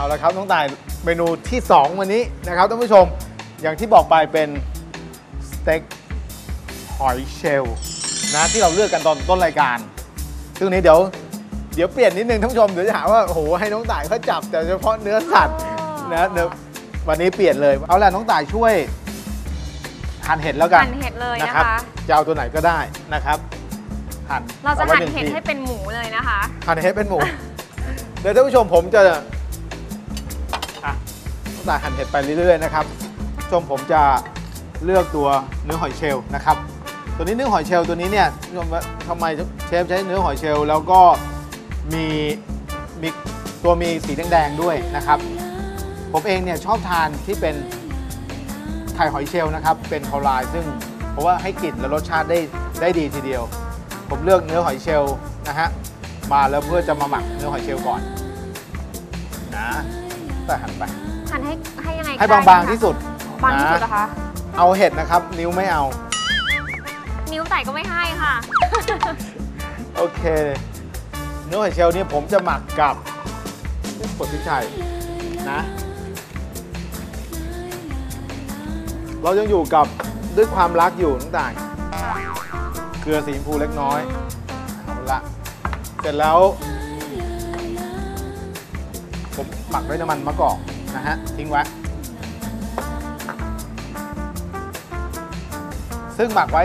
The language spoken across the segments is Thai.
เอาละครับน้องต่ายเมนูที่ 2 วันนี้นะครับท่านผู้ชมอย่างที่บอกไปเป็นสเต็กหอยเชลล์นะที่เราเลือกกันตอนต้นรายการ ซึ่งวันนี้เดี๋ยวเดี๋ยวเปลี่ยนนิดนึงท่านผู้ชมเดี๋ยวจะหาว่าโอ้โหให้น้องต่ายเขาจับแต่เฉพาะเนื้อสัตว์นะเดี๋ยววันนี้เปลี่ยนเลยเอาละน้องต่ายช่วยหั่นเห็ดแล้วกันหั่นเห็ดเลยนะนะครับคะจะเอาตัวไหนก็ได้นะครับหั่นเราจะอไว้หั่นงเห็ดทีให้เป็นหมูเลยนะคะหั่นเห็ดเป็นหมูเดี๋ยวท่านผู้ชมผมจะอะ ตั้งแต่หั่นเห็ดไปเรื่อยๆนะครับชมผมจะเลือกตัวเนื้อหอยเชลล์นะครับ ตัวนี้เนื้อหอยเชลล์ตัวนี้เนี่ยท่านผู้ชมว่าทำไมเชฟใช้เนื้อหอยเชลล์แล้วก็มีมีตัวมีสีแดงๆด้วยนะครับ ผมเองเนี่ยชอบทานที่เป็นไข่หอยเชลล์นะครับ เป็นคอลายซึ่งเพราะว่าให้กลิ่นและรสชาติได้ได้ดีทีเดียว ผมเลือกเนื้อหอยเชลล์นะฮะมาแล้วเพื่อจะมาหมักเนื้อหอยเชลล์ก่อนนะแต่หั่นไป หั่นให้ให้ยังไงให้ก็ได้บางนะคะๆที่สุด บางที่สุดนะเหรอคะ เอาเห็ดนะครับ นิ้วไม่เอา นิ้วไต่ก็ไม่ให้ค่ะ โอเคเนื้อหอยเชลล์นี่ผมจะหมักกับกดพริกไทยนะ เรายังอยู่กับด้วยความรักอยู่น้องต่างเกลือสีชมพูเล็กน้อยเอาละเสร็จแล้ว ผมหมักด้วยน้ำมันมะกอก นะฮะทิ้งไว้ ซึ่งหมักไว้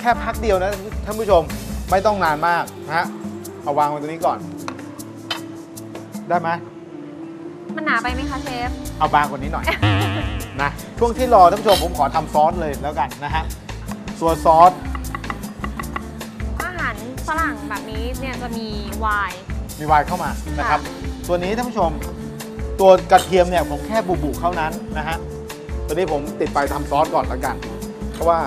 แค่พักเดียวนะท่านผู้ชมไม่ต้องนานมากนะฮะเอาวางไว้ตรงนี้ก่อน ได้ไหมมันหนาไปไหมคะเชฟ เอาบางกว่านี้หน่อย นะช่วงที่รอท่านผู้ชมผมขอทำซอสเลยแล้วกันนะฮะตัวซอสอาหารฝรั่งแบบนี้เนี่ยจะมีไวน์ มีไวน์เข้ามานะครับตัวนี้ท่านผู้ชม ตัวกระเทียมเนี่ยผมแค่บุๆเท่านั้นนะฮะตัวนี้ผมติดไปทำซอสก่อนแล้วกัน เพราะว่า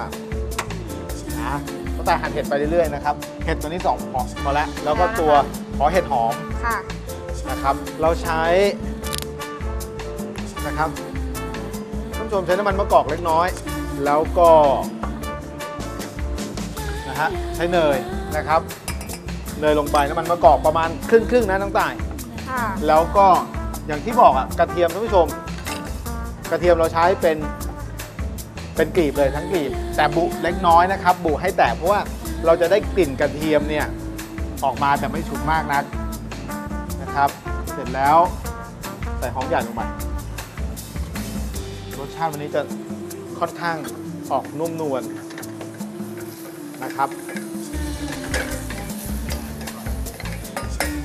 นะก็แต่หั่นเห็ดไปเรื่อยๆนะครับเห็ดตัวนี้สองพอพอแล้วแล้วก็ตัวขอเห็ดหอมค่ะนะครับ เราใช้นะครับท่านผู้ชมใช้น้ำมันมะกอกเล็กน้อย แล้วก็นะฮะใช้เนยนะครับเนยลงไปน้ำมันมะกอกประมาณครึ่งครึ่งๆนะน้องต่ายค่ะแล้วก็ อย่างที่บอกอะกระเทียมท่านผู้ชม กระเทียมเราใช้เป็นเป็นกลีบเลยทั้งกลีบ แต่บุเล็กน้อยนะครับ บุให้แตกเพราะว่าเราจะได้กลิ่นกระเทียมเนี่ยออกมาแต่ไม่ฉุนมากนักนะครับ เสร็จแล้วใส่หอมใหญ่ลงไปรสชาติวันนี้จะค่อนข้างออกนุ่มนวลนะครับ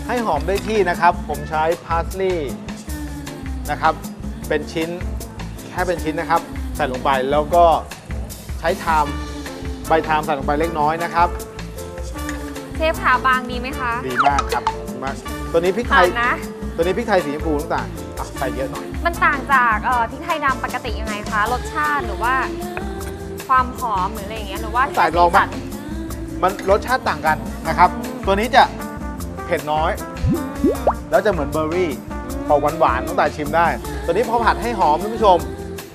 ให้หอมได้ที่นะครับ ผมใช้พาสลีย์ นะครับ เป็นชิ้นแค่เป็นชิ้นนะครับ ใส่ลงไปแล้วก็ใช้ไทม์ใบไทม์ใส่ลงไปเล็กน้อยนะครับ เชฟขาบางดีไหมคะดีมากครับดีมากตัวนี้พริกไทผ่ายนนะ ตัวนี้พริกไทยสีชมพูต่างๆอะใส่เยอะหน่อย มันต่างจากเอ่อพริกไทยดำปกติยังไงคะ รสชาติหรือว่า ความหอมหรืออะไรอย่างเงี้ยหรือว่าใส่แค่ลองสีมาสันมันรสชาติต่างกันนะครับ ตัวนี้จะเผ็ดน้อย แล้วจะเหมือนเบอร์รี่ ออกหวานๆตั้งแต่ชิมได้ตัวนี้พอผัดให้หอมท่านผู้ชม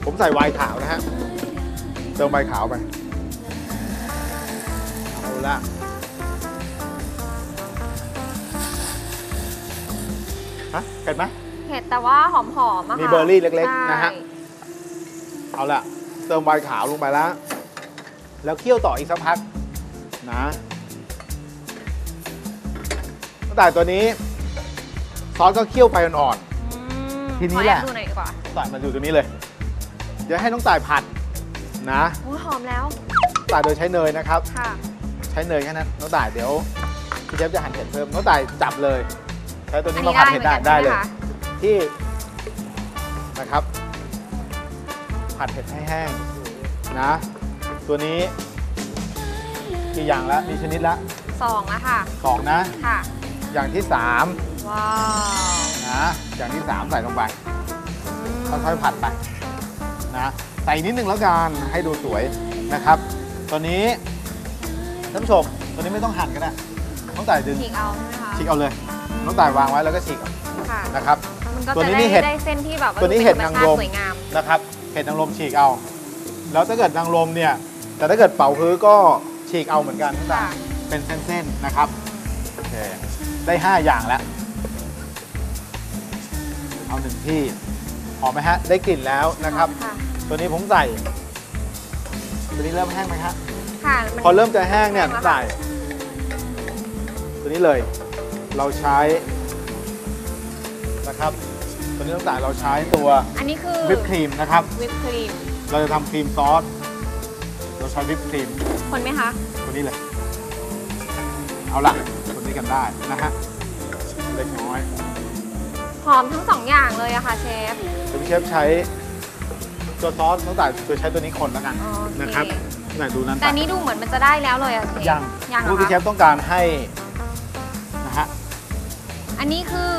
ผมใส่ไวน์ขาวนะฮะ เติมไวน์ขาวไป เอาละฮะเผ็ดไหมเผ็ดแต่ว่าหอมๆอะค่ะมีเบอร์รี่เล็กๆใช่นะฮะเอาละเติมไวน์ขาวลงไปแล้ว แล้วเคี่ยวต่ออีกสักพักนะตั้งแต่ตัวนี้ ซอสก็เคี่ยวไปอ่อนอืมทีนี้แหละ ขออบดูหน่อยดีกว่าๆต่ายมาอยู่ตรงนี้เลย เดี๋ยวให้น้องต่ายผัดนะโอ้ยหอมแล้วต่ายโดยใช้เนยนะครับ ค่ะ ใช้เนยแค่นั้นน้องต่ายเดี๋ยวพี่เจฟจะหั่นเห็ดเพิ่มน้องต่ายจับเลย ใช้ตัวอันนี้นี้มาผัได้ดเหมืเห็ดอนได้กันได้เลยใช่ไหมคะที่นะครับ ผัดเห็ดให้แห้งนะ ตัวนี้กี่อย่างแล้วมีชนิดละสองอะค่ะสองนะ ค่ะ อย่างที่สาม ว้าว นะอย่างที่สามใส่ลงไปอืมค่อยๆผัดไปนะใส่นิดนึงแล้วกันให้ดูสวยนะครับตัวนี้ท่านผู้ชมตัวนี้ไม่ต้องหั่นก็ได้น้องต่ายดึงฉีกเอาใช่ไหมคะฉีกเอาเลยน้องต่ายวางไว้แล้วก็ฉีกเอาค่ะนะครับ มันก็ตัวจะนี้ได้นี่เห็ด ได้เส้นที่แบบว่าตัวนี้ดูเห็ดป็นางธรรมชาติรมสวยงาม นะครับ เห็ดนางรมฉีกเอา แล้วถ้าเกิดนางรมเนี่ย แต่ถ้าเกิดเป่าฮื้อก็ฉีกเอาเหมือนกันน้องต่ายค่ะ เป็นเส้นๆนะครับโอเคได้ 5 อย่างแล้ว เอาหนึ่งที่หอมไหมฮะ ได้กลิ่นแล้วนะครับ ค่ะตัวนี้ผมใส่ ตัวนี้เริ่มแห้งไหมฮะ ค่ะมันพอเริ่มจะแห้งเนี่ยแห้งแล้วใส่ ตัวนี้เลย เราใช้นะครับ ตัวนี้ต้องใส่เราใช้ตัวอันนี้คือวิปครีมนะครับ วิปครีมเราจะทำครีมซอส เราใช้วิปครีม คนไหมคะ ตัวนี้เลย เอาละตัวนี้กันได้นะฮะ เล็กน้อย หอมทั้งสองอย่างเลยอะค่ะเชฟเดี๋ยวพี่เชฟใช้ตัวซอสต้องใส่ตัวใช้ตัวนี้คนแล้วกันโอเคนะครับไหนดูนั้นแต่อันนี้ดูเหมือนมันจะได้แล้วเลยอะเชฟยังยังเหรผู้อพี่เชคะฟต้องการให้นะฮะอันนี้คือ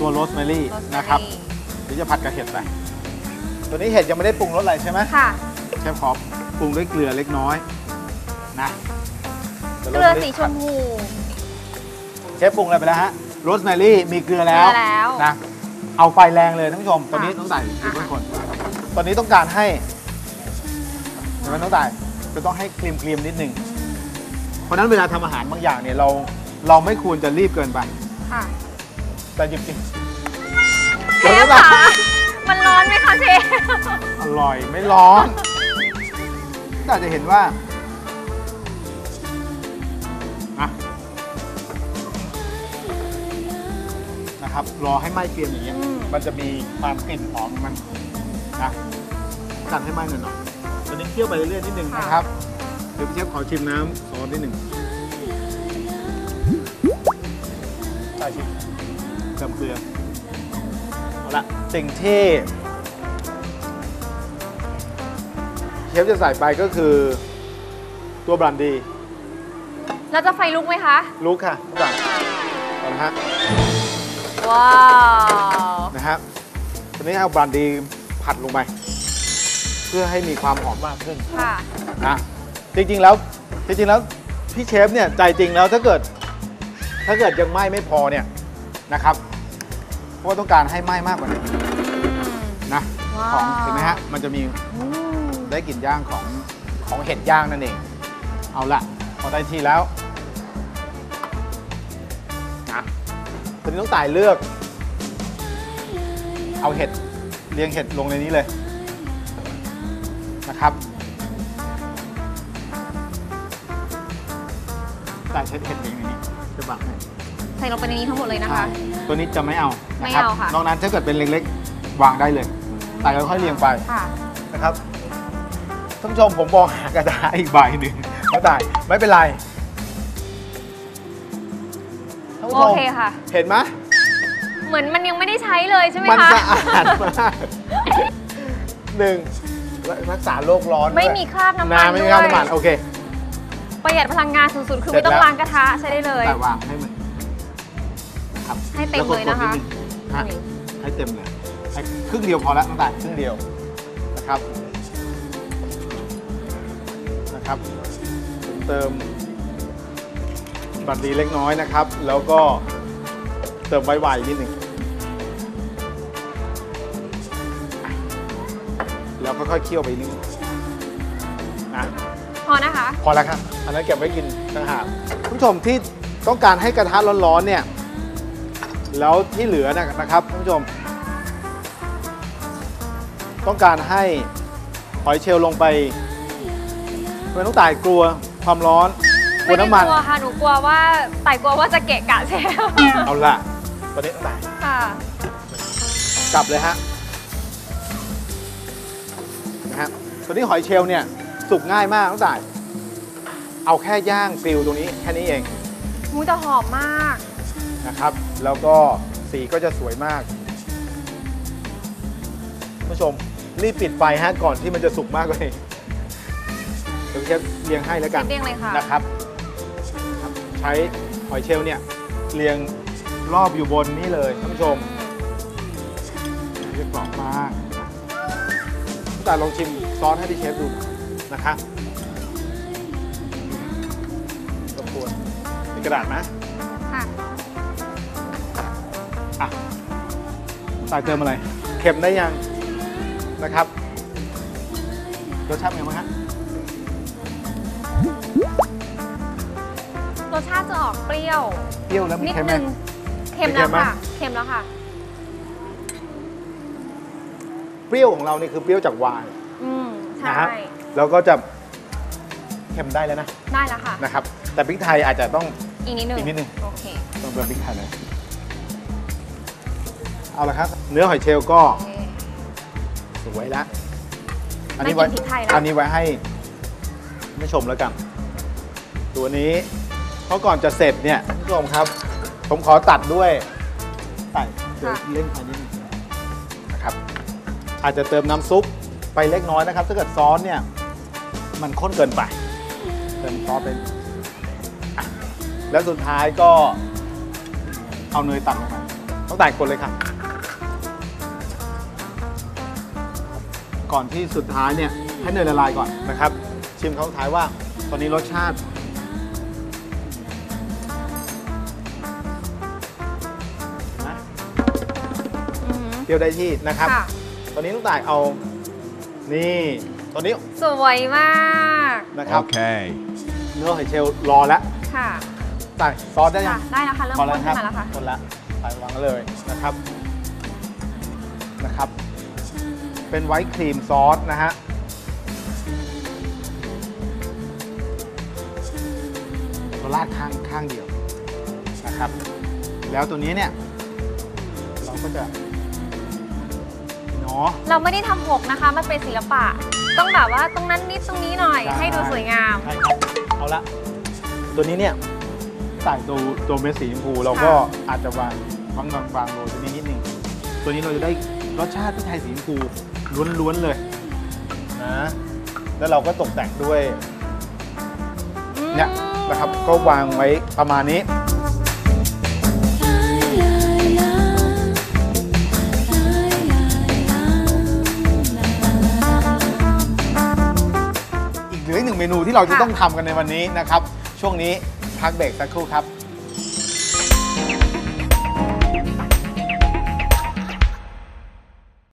ตัวโรสแมรี่โรสแมนะครับรี่เดี๋ยวจะผัดกับเห็ดไปตัวนี้เห็ดยังไม่ได้ปรุงรสอะไรใช่ไหมค่ะเชฟขอปรุงด้วยเกลือเล็กน้อยนะดี๋ยวเกลือโรสแมสีรี่ชมพูเชฟปรุงอะไรไปแล้วฮะ โรสแมรี่มีเกลือแล้วเกลือแล้วนะเอาไฟแรงเลยท่านผู้ชม ตอนนี้ค่ะต้องใส่อ่าทุกคนตอนนี้ต้องการให้ใช่ไหมต้องใส่จะต้องให้ครีมครีมๆนิดหนึ่งเพราะฉะนั้นเวลาทำอาหารบางอย่างเนี่ยเราเราไม่ควรจะรีบเกินไปค่ะแต่จริงเชฟคะมันร้อนไหมคะเชฟๆอร่อยไม่ร้อนแต่จะเห็นว่า นะครับ รอให้ไหม้เกรียมอย่างเงี้ยอืมมันจะมีความกลิ่นหอมของมันนะกันให้ไหม้หน่อยหน่อยตอนนี้เคี่ยวไปเรื่อยๆนิดนึงนะครับ เดี๋ยวพี่เชฟขอชิมน้ำซอสนิดหนึ่งใช่ชิมเติมเกลือเอาละสิ่งที่เชฟจะใส่ไปก็คือตัวบรันดีแล้วจะไฟลุกไหมคะ ลุกค่ะทุกอย่างเอาละฮะ ว้าวนะครับทีนี้เอาบรันดีผัดลงไป เพื่อให้มีความหอมมากขึ้นค่ะนะจริงๆแล้วจริงๆแล้วพี่เชฟเนี่ยใจจริงแล้วถ้าเกิด ถ้าเกิดยังไหม้ไม่พอเนี่ยนะครับ เพราะว่าต้องการให้ไหม้มากกว่านี้นะว้าวของเห็นไหมฮะมันจะมีอืมได้กลิ่นย่างของของเห็ดย่างนั่นเอง เอาละพอได้ที่แล้ว ตอนนี้ต้องต่ายเลือก เอาเห็ดเรียงเห็ดลงในนี้เลยนะครับต่ายเช็ดเห็ดเรียงในนี้จะบังให้ใส่ลงไปในนี้ทั้งหมดเลยนะคะใช่ตัวนี้จะไม่เอาไม่นะครับเอาค่ะ นอกนั้นถ้าเกิดเป็นเล็กๆ วางได้เลยต่ายค่อยๆเรียงไปค่ะนะครับท่านผู้ชมผมมองหากระดาษอีกใบหนึ่งไม่ได้ไม่เป็นไร โอชมเคค่ะ เห็นไหมเหมือนมันยังไม่ได้ใช้เลยใช่ไหมมันคะสะอาดมากหนึ่งรักษาโลกร้อนไม่ด้วยมีคราบน้ำมันน้ำไม่มีคราบด้วยน้ำมันโอเค ประหยัดพลังงานสุดๆคือเสร็ไม่จต้องแล้วล้างกระทะใช้ได้เลยแต่วางให้มันครับให้เต็มเลยนะคะแวกดๆดงฮะให้เต็มเลยให้ครึ่งเดียวพอแล้วตั้งแต่ครึ่งเดียวนะครับนะครับผมเติม บัตรดีเล็กน้อยนะครับ แล้วก็เติมไวๆนิดหนึ่งแล้วก็ค่อยๆเคี่ยวไปนิดนึงนะพอนะคะ พอแล้วครับอันนั้นเก็บไว้กินต่างหากคุณผู้ชมที่ต้องการให้กระทะร้อนๆเนี่ยแล้วที่เหลือเนยนะครับคุณผู้ชม ต้องการให้หอยเชลล์ลงไปไม่ต้องตายกลัวความร้อน กลัไม่วได้น้ำมัน กลัวค่ะ หนูกลัวว่าไต่กลัวว่าจะเกะกะเชฟเอาละตอนนี้ต้องตายค่ะ กลับเลยฮะนะฮะตัวนี้หอยเชลล์เนี่ยสุกง่ายมากต้องตาย เอาแค่ย่างฟิลตรงนี้แค่นี้เอง มูจะหอมมาก นะครับ แล้วก็สีก็จะสวยมากคุณผู้ชมรีบปิดไฟฮะก่อนที่มันจะสุกมากกว่านี้เดี๋ยวเชฟเรียงให้แล้วกันเรียงเลยค่ะ นะครับครับ ใช้หอยเชลล์เนี่ยเรียงรอบอยู่บนนี้เลยท่านผู้ชมเรียกกรอบมากแต่ลองชิมซอสให้พี่เชฟดูนะคะรบกวนมีกระดาษไหมค่ะอะใส่เติมอะไร เค็มได้ยังนะครับรสชาติเป็นไงบ้างฮะ รสชาติจะออกเปรี้ยว เปรี้ยวแล้วมีนิดเค็มไหม นึงเค็มมีเค็แล้วมไหมค่ะเค็มแล้วค่ะ เปรี้ยวของเรานี่คือเปรี้ยวจากไวน์อืมนะใช่ฮะแล้วก็จะเค็มได้แล้วนะได้แล้วค่ะ นะครับ แต่พริกไทยอาจจะต้อง อีกนิดนึงอีกนิดนึง โอเคต้องเติมพริกไทยเลยเอาละครับ เนื้อหอยเชลล์ก็โอเค สวยแล้วไม่กินพริกไทยแล้วอันนี้ไว้ให้ผู้ชมแล้วกัน ตัวนี้ เพราะก่อนจะเสร็จเนี่ยคุณผู้ชมครับ ผมขอตัดด้วยใส่เดี๋ยวเล่นไปนิดนึงนะครับ อาจจะเติมน้ำซุปไปเล็กน้อยนะครับ ถ้าเกิดซอสเนี่ย มันข้นเกินไป เติมซอสเป็นอะแล้วสุดท้ายก็เอาเนยตัดลงไปต้องตัดคนเลยค่ะก่อนที่สุดท้ายเนี่ยให้เนยละลายก่อนนะครับ ชิมครั้งสุดท้ายว่า ตอนนี้รสชาติ อือหือเปรี้ยวได้ที่นะครับ ค่ะ ตอนนี้ต้องต่ายเอา นี่ตอนนี้สวยมากนะครับ Okay. เนื้อหอยเชลล์รอแล้วค่ะต่ายซอสได้ยัค่ะง ได้แล้วค่ะเริ่มพอข้นคขึ้รันมาแล้วค่ะ คนละใส่วางเลยนะครับนะครับ เป็นไวท์ครีมซอสนะฮะเราราดข้างข้างเดียวนะครับ แล้วตัวนี้เนี่ย เราก็จะ เนาะเราไม่ได้ทำหกนะคะ มันเป็นศิลปะ ต้องแบบว่าตรงนั้นนิดตรงนี้หน่อยใช่ให้ดูสวยงาม ใช่ครับเอาละ ตัวนี้เนี่ยใส่ตัวตัวเม็ดสีชมพูเราก็อาจจะวางวางวางวางโรยตัวนี้นิดนึงตัวนี้เราจะได้รสชาติที่ไทยสีชมพูล้วนๆเลยนะแล้วเราก็ตกแต่งด้วยเนี่ยนะครับก็วางไว้ประมาณนี้ เหลืออีกหนึ่งเมนูที่เราจะค่ะต้องทำกันในวันนี้นะครับ ช่วงนี้พักเบรกสักครู่ครับ